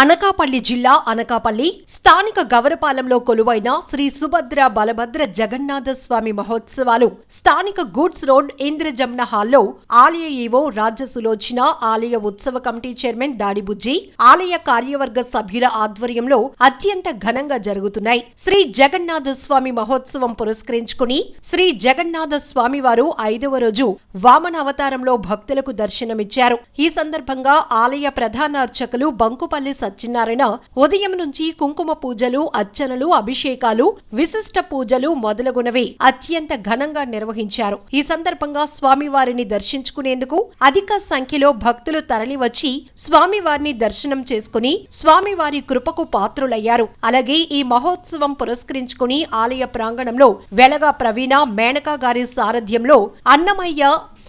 అనకాపల్లి జిల్లా అనకాపల్లి స్థానిక గవరపాలెంలో కొలువైన శ్రీ సుభద్ర బలభద్ర జగన్నాథ స్వామి మహోత్సవాలు స్థానిక గూడ్స్ రోడ్ ఇంద్రజమ్న హాల్లో ఆలయ ఈవో రాజ్య సులోచన ఆలయ ఉత్సవ కమిటీ చైర్మన్ దాడిబుజ్జి ఆలయ కార్యవర్గ సభ్యుల ఆధ్వర్యంలో అత్యంత ఘనంగా జరుగుతున్నాయి. శ్రీ జగన్నాథ స్వామి మహోత్సవం పురస్కరించుకుని శ్రీ జగన్నాథ స్వామి వారు ఐదవ రోజు వామన అవతారంలో భక్తులకు దర్శనమిచ్చారు. ఈ సందర్భంగా ఆలయ ప్రధాన అర్చకులు బంకుపల్లి సత్యనారాయణ ఉదయం నుంచి కుంకుమ పూజలు అర్చనలు అభిషేకాలు విశిష్ట పూజలు మొదలగునవి అత్యంత ఘనంగా నిర్వహించారు. ఈ సందర్భంగా స్వామివారిని దర్శించుకునేందుకు అధిక సంఖ్యలో భక్తులు తరలివచ్చి స్వామివారిని దర్శనం చేసుకుని స్వామివారి కృపకు పాత్రులయ్యారు. అలాగే ఈ మహోత్సవం పురస్కరించుకుని ఆలయ ప్రాంగణంలో వెలగా ప్రవీణ మేనకా గారి సారథ్యంలో అన్నమయ్య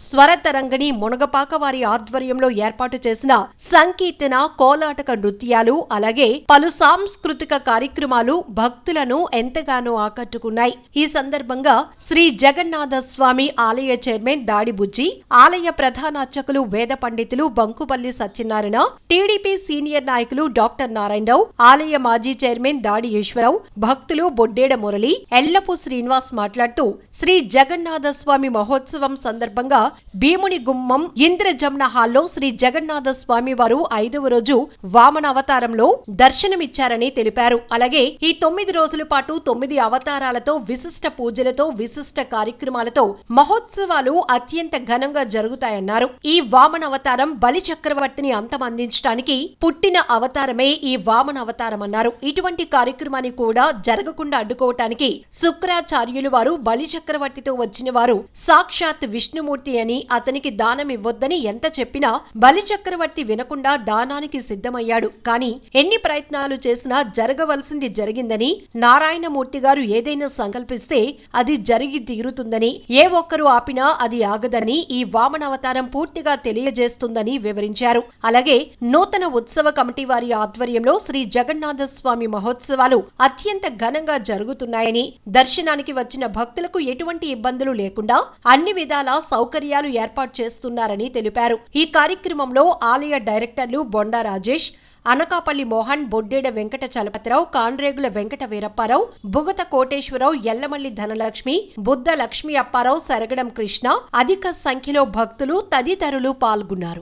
స్వరతరంగిణి మునగపాక వారి ఆధ్వర్యంలో ఏర్పాటు చేసిన సంకీర్తన కోలాటక నృత్యాలు అలాగే పలు సాంస్కృతిక కార్యక్రమాలు భక్తులను ఎంతగానో ఆకట్టుకున్నాయి. ఈ సందర్భంగా శ్రీ జగన్నాథ స్వామి ఆలయ చైర్మన్ దాడిబుజ్జి ఆలయ ప్రధాన అర్చకులు వేద పండితులు బంకుపల్లి సత్యనారాయణ టీడీపీ సీనియర్ నాయకులు డాక్టర్ నారాయణరావు ఆలయ మాజీ చైర్మన్ దాడి ఈశ్వరరావు భక్తులు బొడ్డేడ మురళి ఎల్లపు శ్రీనివాస్ మాట్లాడుతూ శ్రీ జగన్నాథ స్వామి మహోత్సవం సందర్భంగా భీముని గుమ్మం ఇంద్రజమ్న హాల్లో శ్రీ జగన్నాథ స్వామి వారు ఐదవ రోజు వామన అవతారంలో దర్శనమిచ్చారని తెలిపారు. అలాగే ఈ తొమ్మిది రోజుల పాటు తొమ్మిది అవతారాలతో విశిష్ట పూజలతో విశిష్ట కార్యక్రమాలతో మహోత్సవాలు అత్యంత ఘనంగా జరుగుతాయన్నారు. ఈ వామన అవతారం బలి చక్రవర్తిని అంతమందించడానికి పుట్టిన అవతారమే ఈ వామన అవతారం అన్నారు. ఇటువంటి కార్యక్రమాన్ని కూడా జరగకుండా అడ్డుకోవటానికి శుక్రాచార్యులు వారు బలి చక్రవర్తితో వచ్చిన వారు సాక్షాత్ విష్ణుమూర్తి అని అతనికి దానం ఇవ్వొద్దని ఎంత చెప్పినా బలి చక్రవర్తి వినకుండా దానానికి సిద్ధమయ్యాడు. కానీ ఎన్ని ప్రయత్నాలు చేసినా జరగవలసింది జరిగిందని నారాయణమూర్తి గారు ఏదైనా సంకల్పిస్తే అది జరిగి తీరుతుందని ఏ ఒక్కరు ఆపినా అది ఆగదని ఈ వామన అవతారం పూర్తిగా తెలియజేస్తుందని వివరించారు. అలాగే నూతన ఉత్సవ కమిటీ వారి ఆధ్వర్యంలో శ్రీ జగన్నాథ స్వామి మహోత్సవాలు అత్యంత ఘనంగా జరుగుతున్నాయని దర్శనానికి వచ్చిన భక్తులకు ఎటువంటి ఇబ్బందులు లేకుండా అన్ని విధాల సౌకర్యాలు ఏర్పాటు చేస్తున్నారని తెలిపారు. ఈ కార్యక్రమంలో ఆలయ డైరెక్టర్లు బొండా రాజేష్ అనకాపల్లి మోహన్ బొడ్డేడ వెంకట చలపతిరావు కాన్రేగుల వెంకట వీరప్పారావు బుగత కోటేశ్వరరావు ఎల్లమల్లి ధనలక్ష్మి బుద్ధ లక్ష్మీ అప్పారావు సరగడం కృష్ణ అధిక సంఖ్యలో భక్తులు తదితరులు పాల్గొన్నారు.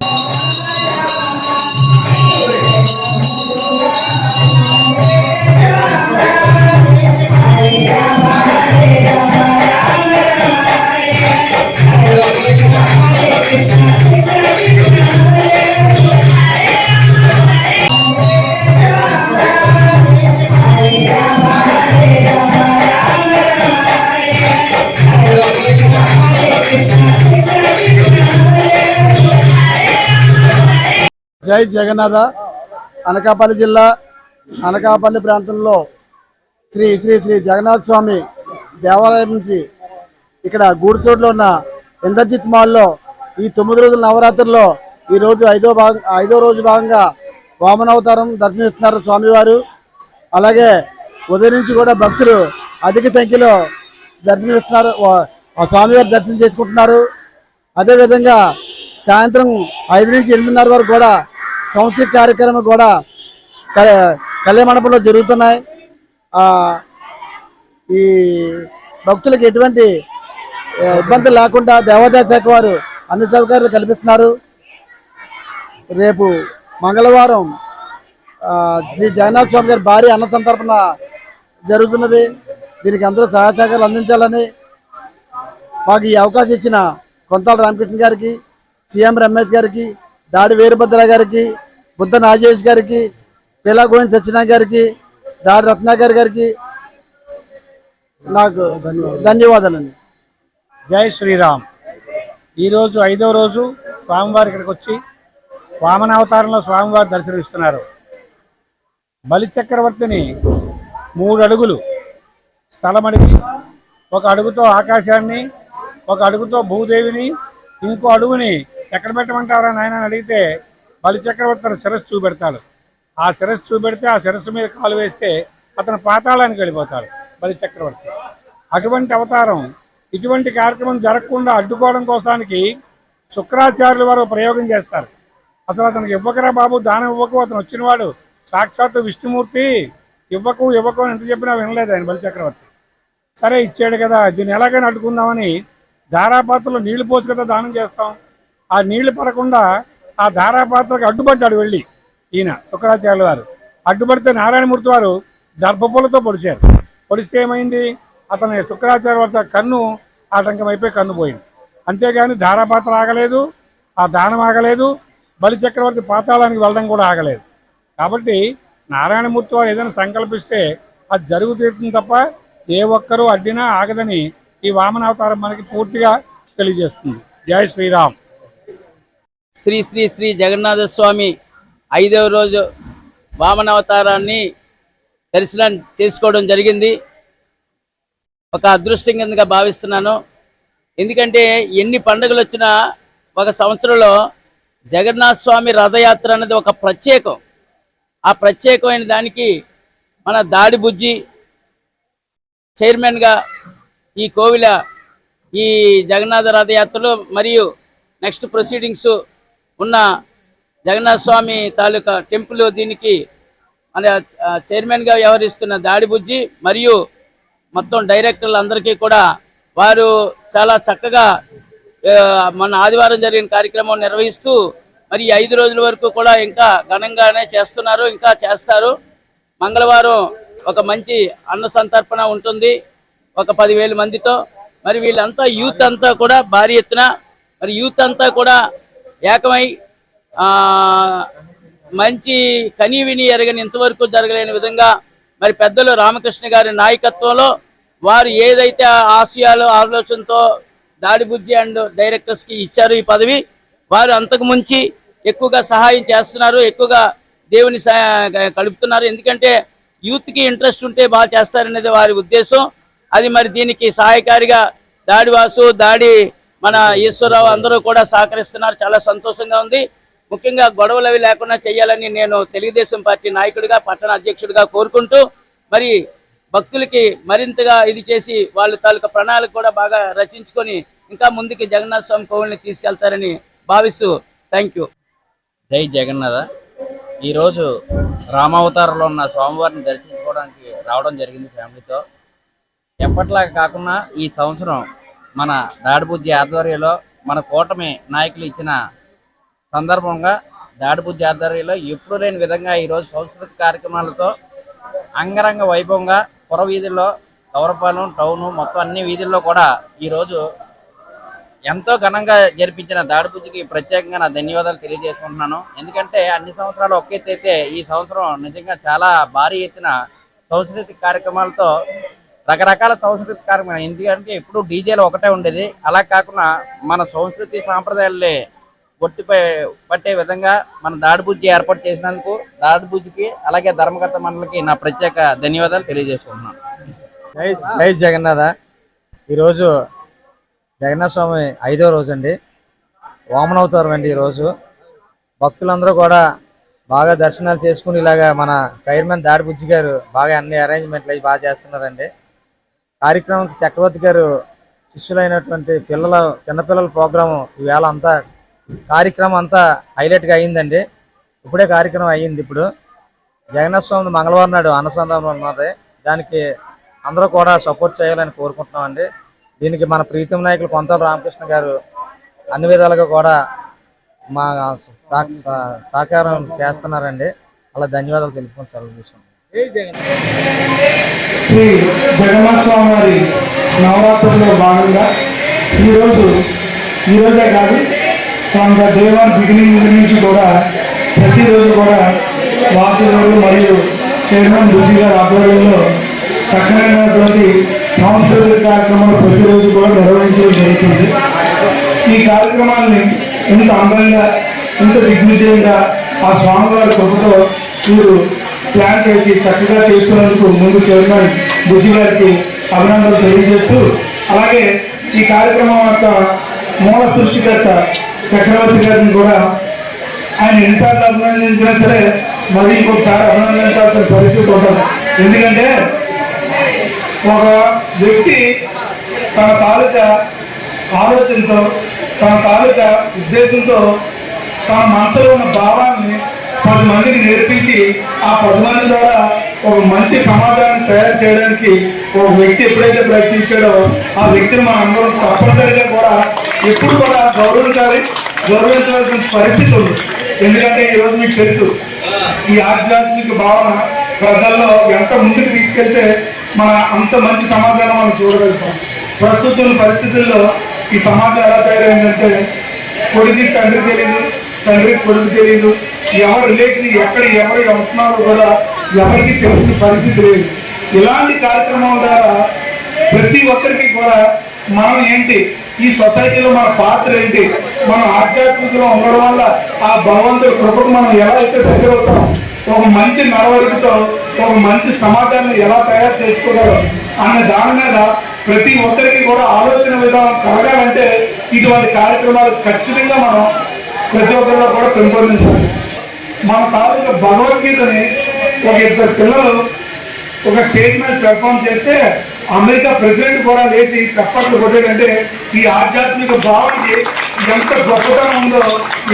జై జగన్నాథ. అనకాపల్లి జిల్లా అనకాపల్లి ప్రాంతంలో శ్రీ శ్రీ శ్రీ జగన్నాథ స్వామి దేవాలయం నుంచి ఇక్కడ గూడుచోట్లో ఉన్న ఇంద్రజిత్ మాల్లో ఈ తొమ్మిది రోజుల నవరాత్రుల్లో ఈరోజు ఐదో భాగం ఐదో రోజు భాగంగా వామనావతారం దర్శనమిస్తున్నారు స్వామివారు. అలాగే ఉదయం నుంచి కూడా భక్తులు అధిక సంఖ్యలో దర్శనమిస్తున్నారు. స్వామివారు స్వామివారి దర్శనం చేసుకుంటున్నారు. అదేవిధంగా సాయంత్రం ఐదు నుంచి ఎనిమిదిన్నర వరకు కూడా సంస్కృతి కార్యక్రమం కూడా కళ్యాణ మండపంలో జరుగుతున్నాయి. ఈ భక్తులకు ఎటువంటి ఇబ్బంది లేకుండా దేవాదాయ శాఖ వారు అన్ని సౌకర్యాలు కల్పిస్తున్నారు. రేపు మంగళవారం శ్రీ జగన్నాథ స్వామి గారి భారీ అన్న సంతర్పణ జరుగుతున్నది. దీనికి అందరూ సహాయ సహకారాలు అందించాలని మాకు ఈ అవకాశం ఇచ్చిన కొంతాల రామకృష్ణ గారికి సీఎం రమేష్ గారికి దాడి వీరభద్ర గారికి బుద్ధ నాగేష్ గారికి పిలా గోవింద్ సత్యనారాయణ గారికి దాడి రత్నాకర్ గారికి నాకు ధన్యవాదాలండి. జై శ్రీరామ్. ఈరోజు ఐదో రోజు స్వామివారి ఇక్కడికి వచ్చి వామనావతారంలో స్వామివారి దర్శనమిస్తున్నారు. బలి చక్రవర్తిని మూడు అడుగులు స్థలమడిగి ఒక అడుగుతో ఆకాశాన్ని ఒక అడుగుతో భూదేవిని ఇంకో అడుగుని ఎక్కడ పెట్టమంటారా నాయన అని అడిగితే బలి చక్రవర్తి తన శిరస్సు చూపెడతాడు. ఆ శిరస్సు చూపెడితే ఆ శిరస్సు మీద కాలు వేస్తే అతను పాతాళానికి వెళ్ళిపోతాడు బలి చక్రవర్తి. అటువంటి అవతారం ఇటువంటి కార్యక్రమం జరగకుండా అడ్డుకోవడం కోసానికి శుక్రాచార్యుల వారు ప్రయోగం చేస్తారు. అసలు అతనికి ఇవ్వకరా బాబు? దానం ఇవ్వకు. అతను వచ్చినవాడు సాక్షాత్తు విష్ణుమూర్తి. ఇవ్వకు ఇవ్వకు అని ఎంత చెప్పినా వినలేదు ఆయన బలిచక్రవర్తి సరే ఇచ్చాడు కదా. దీన్ని ఎలాగైనా అడ్డుకుందామని ధారాపాత్రలో నీళ్ళు పోసి కదా దానం చేస్తాం. ఆ నీళ్ళు పడకుండా ఆ ధారాపాత్రకి అడ్డుపడ్డాడు వెళ్ళి ఈయన శుక్రాచార్యుల వారు. అడ్డుపడితే నారాయణమూర్తి వారు దర్భపులతో పొడిచారు. పొడిస్తే ఏమైంది? అతని శుక్రాచార్య వారి కన్ను ఆటంకం అయిపోయి కన్ను పోయింది. అంతేగాని ధారాపాత్ర ఆగలేదు ఆ దానం ఆగలేదు బలిచక్రవర్తి పాతాళానికి వెళ్ళడం కూడా ఆగలేదు. కాబట్టి నారాయణమూర్తి వారు ఏదైనా సంకల్పిస్తే అది జరుగు తీరుతుంది తప్ప ఏ ఒక్కరూ అడ్డినా ఆగదని ఈ వామనావతారం మనకి పూర్తిగా తెలియజేస్తుంది. జై శ్రీరామ్. శ్రీ శ్రీ శ్రీ జగన్నాథ స్వామి ఐదవ రోజు వామనావతారాన్ని దర్శనం చేసుకోవడం జరిగింది. ఒక అదృష్టం కిందగా భావిస్తున్నాను. ఎందుకంటే ఎన్ని పండుగలు వచ్చినా ఒక సంవత్సరంలో జగన్నాథ స్వామి రథయాత్ర అనేది ఒక ప్రత్యేకం. ఆ ప్రత్యేకమైన దానికి మన దాడి బుజ్జి చైర్మన్గా ఈ కోవిల ఈ జగన్నాథ రథయాత్రలు మరియు నెక్స్ట్ ప్రొసీడింగ్స్ ఉన్న జగన్నాథ స్వామి తాలూకా టెంపుల్ దీనికి అనే చైర్మన్గా వ్యవహరిస్తున్న దాడి బుజ్జి మరియు మొత్తం డైరెక్టర్లు అందరికీ కూడా వారు చాలా చక్కగా మన ఆదివారం జరిగిన కార్యక్రమం నిర్వహిస్తూ మరి ఐదు రోజుల వరకు కూడా ఇంకా ఘనంగానే చేస్తున్నారు ఇంకా చేస్తారు. మంగళవారం ఒక మంచి అన్న సంతర్పణ ఉంటుంది ఒక పదివేల మందితో. మరి వీళ్ళంతా యూత్ అంతా కూడా భారీ ఎత్తున మరి యూత్ అంతా కూడా ఏకమై మంచి కనీ విని ఎరగని ఇంతవరకు జరగలేని విధంగా మరి పెద్దలు రామకృష్ణ గారి నాయకత్వంలో వారు ఏదైతే ఆశయాలు ఆలోచనతో దాడిబుద్ధి అండ్ డైరెక్టర్స్కి ఇచ్చారు ఈ పదవి వారు అంతకు ముంచి ఎక్కువగా సహాయం చేస్తున్నారు ఎక్కువగా దేవుని కలుపుతున్నారు. ఎందుకంటే యూత్కి ఇంట్రెస్ట్ ఉంటే బాగా చేస్తారనేది వారి ఉద్దేశం. అది మరి దీనికి సహాయకారిగా దాడి వాసు దాడి మన ఈశ్వరరావు అందరూ కూడా సహకరిస్తున్నారు. చాలా సంతోషంగా ఉంది. ముఖ్యంగా గొడవలు అవి లేకుండా చేయాలని నేను తెలుగుదేశం పార్టీ నాయకుడిగా పట్టణ అధ్యక్షుడిగా కోరుకుంటూ మరి భక్తులకి మరింతగా ఇది చేసి వాళ్ళ తాలూకా ప్రణాళిక కూడా బాగా రచించుకొని ఇంకా ముందుకి జగన్నాథ స్వామి కోవిల్ని తీసుకెళ్తారని భావిస్తూ థ్యాంక్ యూ జై జగన్నాథ. ఈరోజు రామావతారంలో ఉన్న స్వామివారిని దర్శించుకోవడానికి రావడం జరిగింది ఫ్యామిలీతో. ఎప్పటిలాగా కాకుండా ఈ సంవత్సరం మన దాడిబుద్ధి ఆధ్వర్యంలో మన కూటమి నాయకులు ఇచ్చిన సందర్భంగా దాడిబుద్ధి ఆధ్వర్యంలో ఎప్పుడు లేని విధంగా ఈరోజు సంస్కృతి కార్యక్రమాలతో అంగరంగ వైభవంగా పుర వీధుల్లో కవరపాలెం టౌన్ మొత్తం అన్ని వీధుల్లో కూడా ఈరోజు ఎంతో ఘనంగా జరిపించిన దాడిబుద్ధికి ప్రత్యేకంగా నా ధన్యవాదాలు తెలియజేసుకుంటున్నాను. ఎందుకంటే అన్ని సంవత్సరాలు ఒకే ఎత్తు ఈ సంవత్సరం నిజంగా చాలా భారీ ఎత్తున సాంస్కృతిక కార్యక్రమాలతో రకరకాల సాంస్కృతిక కార్యక్రమం ఎందుకంటే ఎప్పుడు డీజేలు ఒకటే ఉండేది. అలా కాకుండా మన సంస్కృతి సాంప్రదాయాలని ఒట్టిపై పట్టే విధంగా మన దాడిబుజ్జి ఏర్పాటు చేసినందుకు దాడిబుజ్జికి అలాగే ధర్మకర్త మండలికి నా ప్రత్యేక ధన్యవాదాలు తెలియజేసుకుంటున్నాను. జై జై జగన్నాథ. ఈరోజు జగన్నాథ స్వామి ఐదో రోజు అండి వామనవతారం అండి ఈరోజు. భక్తులందరూ కూడా బాగా దర్శనాలు చేసుకుని ఇలాగా మన చైర్మన్ దాడిబుజ్జి గారు బాగా అన్ని అరేంజ్మెంట్లు అవి బాగా చేస్తున్నారండి. కార్యక్రమం చక్రవర్తి గారు శిష్యులైనటువంటి పిల్లల చిన్నపిల్లల ప్రోగ్రాము ఈవేళ అంతా కార్యక్రమం అంతా హైలైట్గా అయ్యిందండి ఇప్పుడే కార్యక్రమం అయ్యింది ఇప్పుడు. జగన్నాథ స్వామి మంగళవారం నాడు అన్నసంధానం ఉన్నది దానికి అందరూ కూడా సపోర్ట్ చేయాలని కోరుకుంటున్నామండి. దీనికి మన ప్రీతం నాయకులు కొంత రామకృష్ణ గారు అన్ని విధాలుగా కూడా మా సహకారం చేస్తున్నారండి. అలా ధన్యవాదాలు తెలుపుకొని సెలవు తీసుకుంటాం శ్రీ జగన్నాథ స్వామి వారి నవరాత్రుల్లో భాగంగా ఈరోజు ఈరోజే కాదు కొంత దేవాన్ బిగినింగ్ నుంచి కూడా ప్రతిరోజు కూడా వాసులు మరియు చైర్మన్ బుద్ధి గారి ఆధ్వర్యంలో చక్కనైనటువంటి సాంస్కృతిక కార్యక్రమాలు ప్రతిరోజు కూడా నిర్వహించడం జరుగుతుంది. ఈ కార్యక్రమాన్ని ఇంత అందంగా ఇంత దిగ్విజయంగా ఆ స్వామివారి కృపతో మీరు ప్లాన్ చేసి చక్కగా చేస్తున్నందుకు ముందు చైర్మన్ బుజ్జి గారికి అభినందనలు తెలియజేస్తూ అలాగే ఈ కార్యక్రమం యొక్క మూల సృష్టికర్త చక్రవర్తి గారిని కూడా ఆయన ఎన్నిసార్లు అభినందించినా సరే మరి ఇంకొకసారి అభినందించాల్సిన పరిస్థితి ఉంటుంది ఎందుకంటే ఒక వ్యక్తి తన తాలూకా ఆలోచనతో తన తాలూకా ఉద్దేశంతో తన మనసులో ఉన్న భావాన్ని పది మందికి నేర్పించి ఆ పది మంది ద్వారా ఒక మంచి సమాజాన్ని తయారు చేయడానికి ఒక వ్యక్తి ఎప్పుడైతే ప్రయత్నించాడో ఆ వ్యక్తిని మనం అందరం తప్పనిసరిగా కూడా ఎప్పుడు కూడా గౌరవించాలి గౌరవించాల్సిన పరిస్థితి ఉంది. ఎందుకంటే ఈరోజు మీకు తెలుసు ఈ ఆధ్యాత్మిక భావన ప్రజల్లో ఎంత ముందుకు తీసుకెళ్తే మన అంత మంచి సమాజాన్ని మనం చూడగలుగుతాం. ప్రస్తుతం పరిస్థితుల్లో ఈ సమాజం ఎలా తయారైందంటే కొడుకు తండ్రి తెలియదు తండ్రికి కొడుకు తెలియదు ఎవరు రిలేషన్ ఎక్కడ ఎవరు ఉంటున్నారో కూడా ఎవరికి తెలిసిన పరిస్థితి లేదు. ఇలాంటి కార్యక్రమం ద్వారా ప్రతి ఒక్కరికి కూడా మనం ఏంటి ఈ సొసైటీలో మన పాత్ర ఏంటి మనం ఆధ్యాత్మికలో ఉండడం వల్ల ఆ భగవంతుడి కృపకు మనం ఎలా అయితే దగ్గర అవుతాం ఒక మంచి నడవడికతో ఒక మంచి సమాజాన్ని ఎలా తయారు చేసుకోగలం అనే దాని మీద ప్రతి ఒక్కరికి కూడా ఆలోచన విధానం కలగాలంటే ఇటువంటి కార్యక్రమాలు ఖచ్చితంగా మనం ప్రతి ఒక్కరిలో కూడా పెంపొందించాలి. మన తాలూకా భగవద్గీతని ఒక ఇద్దరు పిల్లలు ఒక స్టేజ్ మీద పెర్ఫామ్ చేస్తే అమెరికా ప్రెసిడెంట్ కూడా లేచి చప్పట్లు కొట్టాడంటే ఈ ఆధ్యాత్మిక భావనకి ఎంత గొప్పతనం ఉందో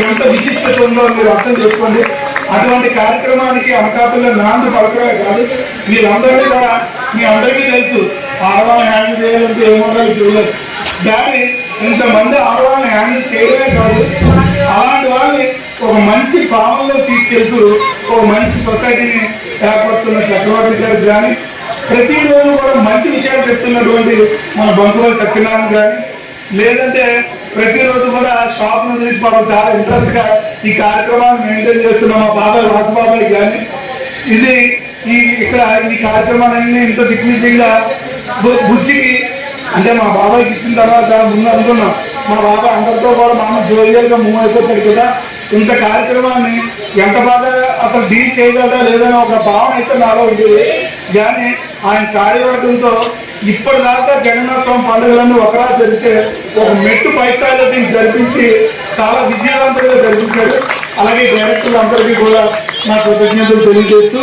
ఎంత విశిష్టత ఉందో మీరు అర్థం చేసుకోండి. అటువంటి కార్యక్రమానికి అనకాపల్లి నాంది పలకడమే కాదు. మీరందరినీ కూడా మీ అందరికీ తెలుసు. ఆడవాళ్ళు హ్యాండిల్ చేయాలంటే ఏమో చూడలేదు దాన్ని ఇంతమంది ఆడవాళ్ళని హ్యాండిల్ చేయడమే కాదు అలాంటి వాళ్ళని ఒక మంచి భావంలో తీసుకెళ్తూ ఒక మంచి సొసైటీని ఏర్పడుతున్న చక్రవర్తి గారు కానీ ప్రతిరోజు కూడా మంచి విషయాలు చెప్తున్నటువంటి మన బంకుల సత్యనారాయణ కానీ లేదంటే ప్రతిరోజు కూడా షాప్ నుంచి తీసుకోవడం చాలా ఇంట్రెస్ట్గా ఈ కార్యక్రమాన్ని మెయింటైన్ చేస్తున్న మా బాబాయ్ రాజబాబాయ్ కానీ ఇది ఈ ఇక్కడ ఈ కార్యక్రమాలన్నీ ఇంత దిగ్విజయంగా బు- అంటే మా బాబాయ్కి ఇచ్చిన తర్వాత ముందు అనుకున్నాం మా బాబాయ్ అందరితో కూడా మామ జోయియల్గా మూవ్ అయిపోతాడు కదా. ఇంత కార్యక్రమాన్ని ఎంత బాగా అసలు డీ చేయగలరా లేదని ఒక భావన అయితే నాలో ఉంది. కానీ ఆయన కార్యవర్గంతో ఇప్పటిదాకా జగన్నాథ స్వామి పండుగలన్నీ ఒకరా జరిగితే ఒక మెట్టు పైస్థాయిలో దీన్ని జరిపించి చాలా విజయవంతంగా జరిపించాడు. అలాగే డైరెక్టర్లు అందరికీ కూడా నా కృతజ్ఞతలు తెలియజేస్తూ